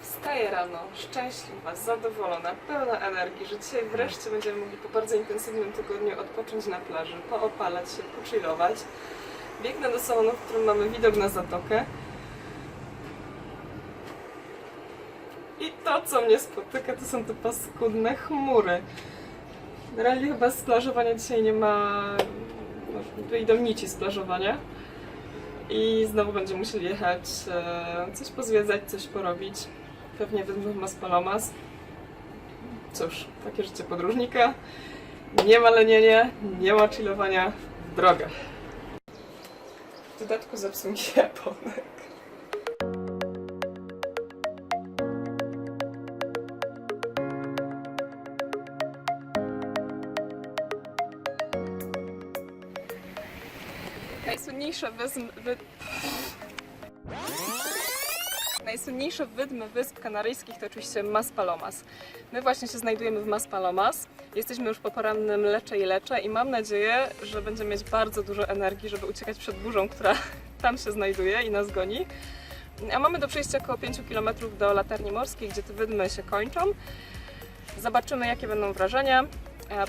wstaję rano, szczęśliwa, zadowolona, pełna energii, że dzisiaj wreszcie będziemy mogli po bardzo intensywnym tygodniu odpocząć na plaży, poopalać się, pochillować. Biegnę do salonu, w którym mamy widok na zatokę. I to, co mnie spotyka, to są te paskudne chmury. Generalnie chyba plażowania dzisiaj nie ma... No, wyjdą nici z plażowania. I znowu będziemy musieli jechać, e, coś pozwiedzać, coś porobić. Pewnie wezmę Mas Palomas. Cóż, takie życie podróżnika. Nie ma lenienia, nie ma chillowania, w drogę. W dodatku zepsuł mi się japonek. Najsłynniejsze wysm... Wy... Najsłynniejsze wydmy Wysp Kanaryjskich to oczywiście Maspalomas. My właśnie się znajdujemy w Maspalomas. Jesteśmy już po porannym lecze i lecze i mam nadzieję, że będziemy mieć bardzo dużo energii, żeby uciekać przed burzą, która tam się znajduje i nas goni. A mamy do przejścia około 5 km do latarni morskiej, gdzie te wydmy się kończą. Zobaczymy, jakie będą wrażenia.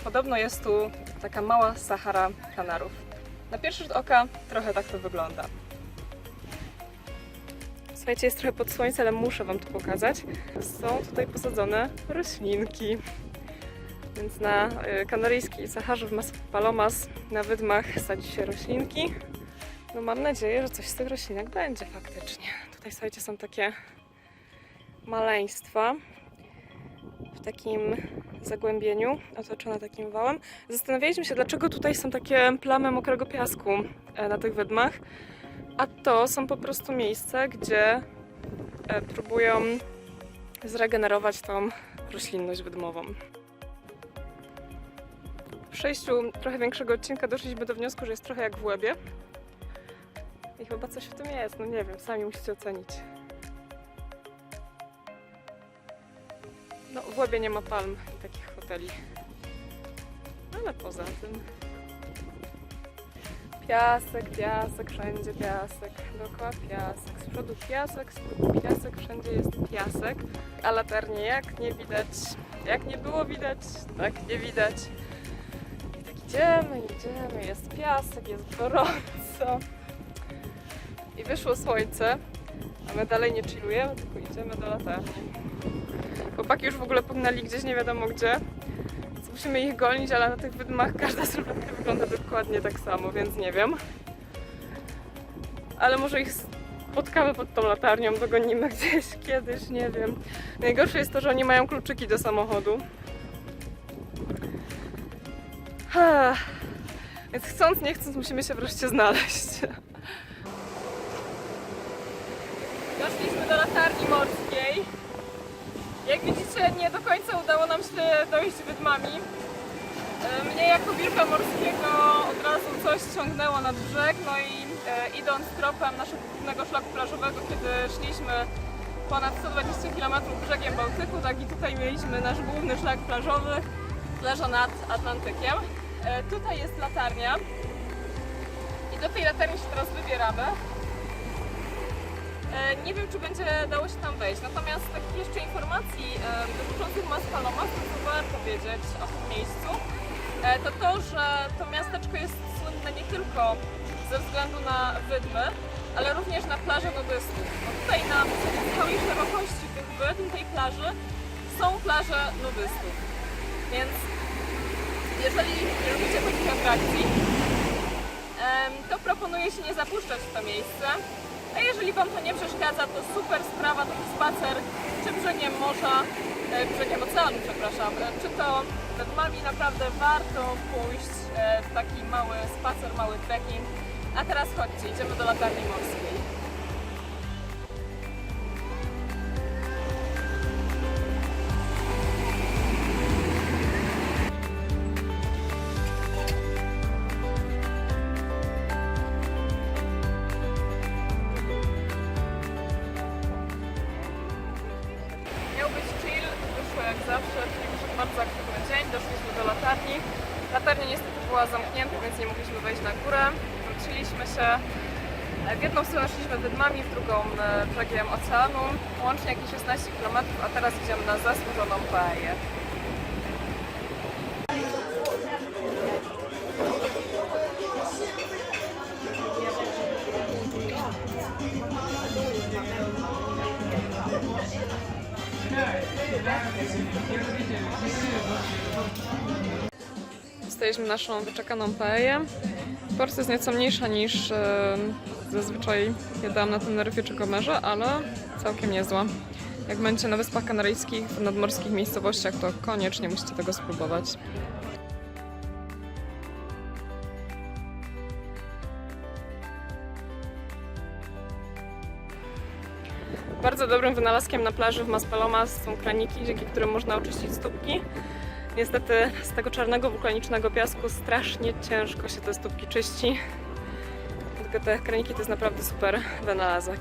Podobno jest tu taka mała Sahara Kanarów. Na pierwszy rzut oka trochę tak to wygląda. Słuchajcie, jest trochę pod słońce, ale muszę Wam to pokazać. Są tutaj posadzone roślinki. Więc na y, kanaryjskiej Saharze w Mas Palomas na wydmach sadzi się roślinki. No mam nadzieję, że coś z tych roślinek będzie faktycznie. Tutaj słuchajcie, są takie maleństwa w takim zagłębieniu, otoczone takim wałem. Zastanawialiśmy się, dlaczego tutaj są takie plamy mokrego piasku e, na tych wydmach. A to są po prostu miejsca, gdzie e, próbują zregenerować tą roślinność wydmową. W przejściu trochę większego odcinka doszliśmy do wniosku, że jest trochę jak w łebie. I chyba coś w tym jest, no nie wiem, sami musicie ocenić. No, w łebie nie ma palm i takich hoteli. Ale poza tym. Piasek, piasek, wszędzie piasek, dookoła piasek, z przodu piasek, z tyłu piasek, wszędzie jest piasek, a latarnie jak nie widać, jak nie było widać, tak nie widać. I tak idziemy, idziemy, jest piasek, jest gorąco. I wyszło słońce, a my dalej nie chillujemy, tylko idziemy do latarni. Chłopaki już w ogóle pognali gdzieś nie wiadomo gdzie. Musimy ich gonić, ale na tych wydmach każda sylwetka wygląda dokładnie tak samo, więc nie wiem. Ale może ich spotkamy pod tą latarnią, dogonimy gdzieś kiedyś, nie wiem. Najgorsze jest to, że oni mają kluczyki do samochodu. Ha. Więc chcąc, nie chcąc, musimy się wreszcie znaleźć. Doszliśmy do latarni morskiej. Jak widzicie, nie do końca nam się dojść wydmami. E, Mnie jako wilka morskiego od razu coś ciągnęło nad brzeg, no i e, idąc tropem naszego głównego szlaku plażowego, kiedy szliśmy ponad 120 km brzegiem Bałtyku, tak i tutaj mieliśmy nasz główny szlak plażowy, leża nad Atlantykiem. E, tutaj jest latarnia i do tej latarni się teraz wybieramy. E, Nie wiem, czy będzie dało się tam wejść. Natomiast takich jeszcze informacji e, dotyczących Mas Palomas, to warto wiedzieć o tym miejscu, e, to to, że to miasteczko jest słynne nie tylko ze względu na wydmy, ale również na plaże nudystów. Bo tutaj na całej szerokości tych wydm, tej plaży, są plaże nudystów. Więc jeżeli lubicie takich atrakcji, to proponuję się nie zapuszczać w to miejsce. A jeżeli Wam to nie przeszkadza, to super sprawa, taki spacer czy brzegiem morza, e, brzegiem oceanu, przepraszam, e, czy to wydmami, naprawdę warto pójść e, w taki mały spacer, mały trekking. A teraz chodźcie, idziemy do latarni morskiej. Latarni. Latarnia niestety była zamknięta, więc nie mogliśmy wejść na górę. Wróciliśmy się. E, W jedną stronę szliśmy wydmami, w drugą e, brzegiem oceanu, łącznie jakieś 16 km, a teraz idziemy na zasłużoną paeję. Dostaliśmy naszą wyczekaną paeję. Porcja jest nieco mniejsza niż e, zazwyczaj jadałam na Teneryfie czy Gomerze, ale całkiem niezła. Jak będziecie na Wyspach Kanaryjskich, w nadmorskich miejscowościach, to koniecznie musicie tego spróbować. Bardzo dobrym wynalazkiem na plaży w Maspalomas są kraniki, dzięki którym można oczyścić stópki. Niestety z tego czarnego wulkanicznego piasku strasznie ciężko się te stópki czyści. Tylko te kraniki to jest naprawdę super wynalazek.